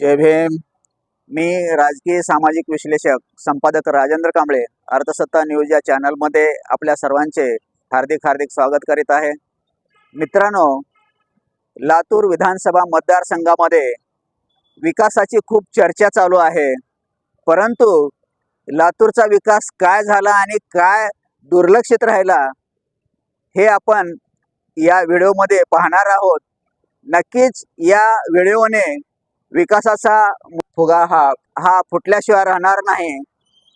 जय भीम. मी राजकीय सामाजिक विश्लेषक संपादक राजेंद्र कांबळे अर्थसत्ता न्यूज या चॅनलमध्ये आपल्या सर्वांचे हार्दिक हार्दिक स्वागत करीत आहे. मित्रांनो लातूर विधानसभा मतदारसंघामध्ये विकासाची खूप चर्चा चालू आहे. परंतु लातूरचा विकास काय झाला आणि काय दुर्लक्षित राहिला हे आपण या व्हिडिओमध्ये पाहणार आहोत. नक्कीच या व्हिडिओने विकासाचा फुगा हा हा फुटल्याशिवाय राहणार नाही.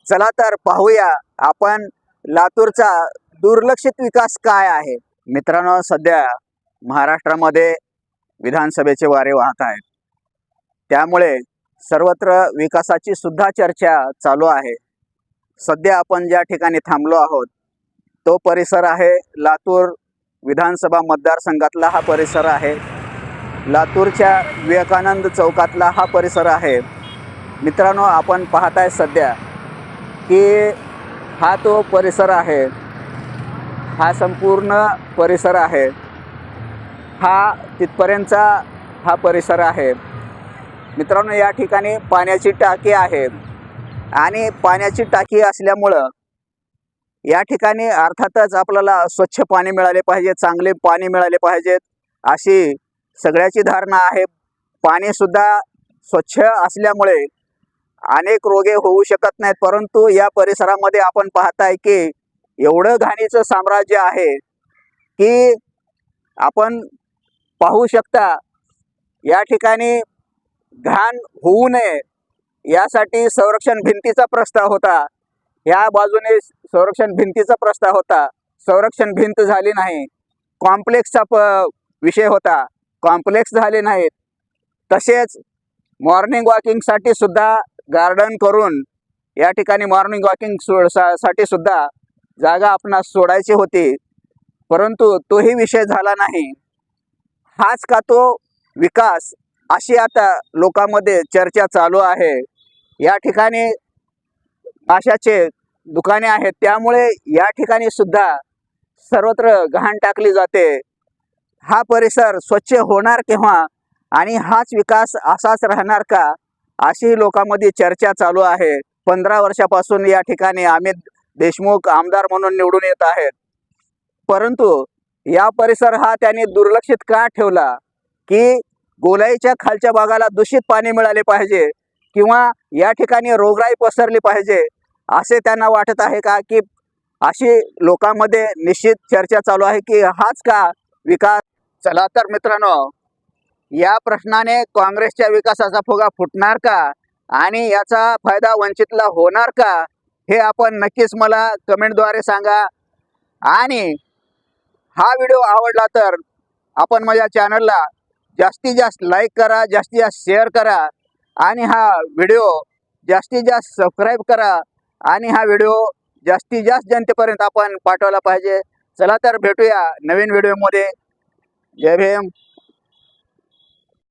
चला तर पाहूया आपण लातूरचा दुर्लक्षित विकास काय आहे. मित्रांनो सध्या महाराष्ट्रामध्ये विधानसभेचे वारे वाहत आहेत. त्यामुळे सर्वत्र विकासाची सुद्धा चर्चा चालू आहे. सध्या आपण ज्या ठिकाणी थांबलो आहोत तो परिसर आहे लातूर विधानसभा मतदारसंघातला हा परिसर आहे. लातूरच्या विवेकानंद चौकातला हा परिसर आहे. मित्रांनो आपण पाहताय सध्या की हा तो परिसर आहे. हा संपूर्ण परिसर आहे. हा तिथपर्यंतचा हा परिसर आहे. मित्रांनो या ठिकाणी पाण्याची टाकी आहे. आणि पाण्याची टाकी असल्यामुळं या ठिकाणी अर्थातच आपल्याला स्वच्छ पाणी मिळाले पाहिजे चांगले पाणी मिळाले पाहिजेत अशी सगळ्याची धारणा आहे. पाणी सुद्धा स्वच्छ असल्यामुळे अनेक रोगे होऊ शकत नाहीत. परंतु या परिसरामध्ये आपण पाहताय की एवढं घाणीचं साम्राज्य आहे की आपण पाहू शकता या ठिकाणी घाण होऊ नये यासाठी संरक्षण भिंतीचा प्रस्ताव होता. या बाजूने संरक्षण भिंतीचा प्रस्ताव होता. संरक्षण भिंत झाली नाही. कॉम्प्लेक्सचा प विषय होता. कॉम्प्लेक्स झाले नाहीत. तसेच मॉर्निंग वॉकिंगसाठी सुद्धा गार्डन करून या ठिकाणी मॉर्निंग वॉकिंग सो सा साठी सुद्धा जागा आपणास सोडायची होती. परंतु तोही विषय झाला नाही. हाच का तो विकास? अशी आता लोकांमध्ये चर्चा चालू आहे. या ठिकाणी माशाचे दुकाने आहेत. त्यामुळे या ठिकाणी सुद्धा सर्वत्र घाण टाकली जाते. हा परिसर स्वच्छ होणार केव्हा आणि हाच विकास असाच राहणार का अशी लोकांमध्ये चर्चा चालू आहे. पंधरा वर्षापासून या ठिकाणी अमित देशमुख आमदार म्हणून निवडून येत आहेत. परंतु या परिसर हा त्यांनी दुर्लक्षित का ठेवला की गोलाईच्या खालच्या भागाला दूषित पाणी मिळाले पाहिजे किंवा या ठिकाणी रोगराई पसरली पाहिजे असे त्यांना वाटत आहे का की अशी लोकांमध्ये निश्चित चर्चा चालू आहे की हाच का विकास चला तर मित्रांनो या प्रश्नाने काँग्रेसच्या विकासाचा फुगा फुटणार का? आणि याचा फायदा वंचितला होणार का? हे आपण नक्कीच मला कमेंटद्वारे सांगा. आणि हा व्हिडिओ आवडला तर आपण माझ्या चॅनलला जास्तीत जास्त लाईक करा जास्तीत जास्त शेअर करा. आणि हा व्हिडिओ जास्तीत जास्त सबस्क्राईब करा. आणि हा व्हिडिओ जास्तीत जास्त जनतेपर्यंत आपण पाठवला पाहिजे. चला तर भेटूया नवीन व्हिडिओमध्ये. जय भीम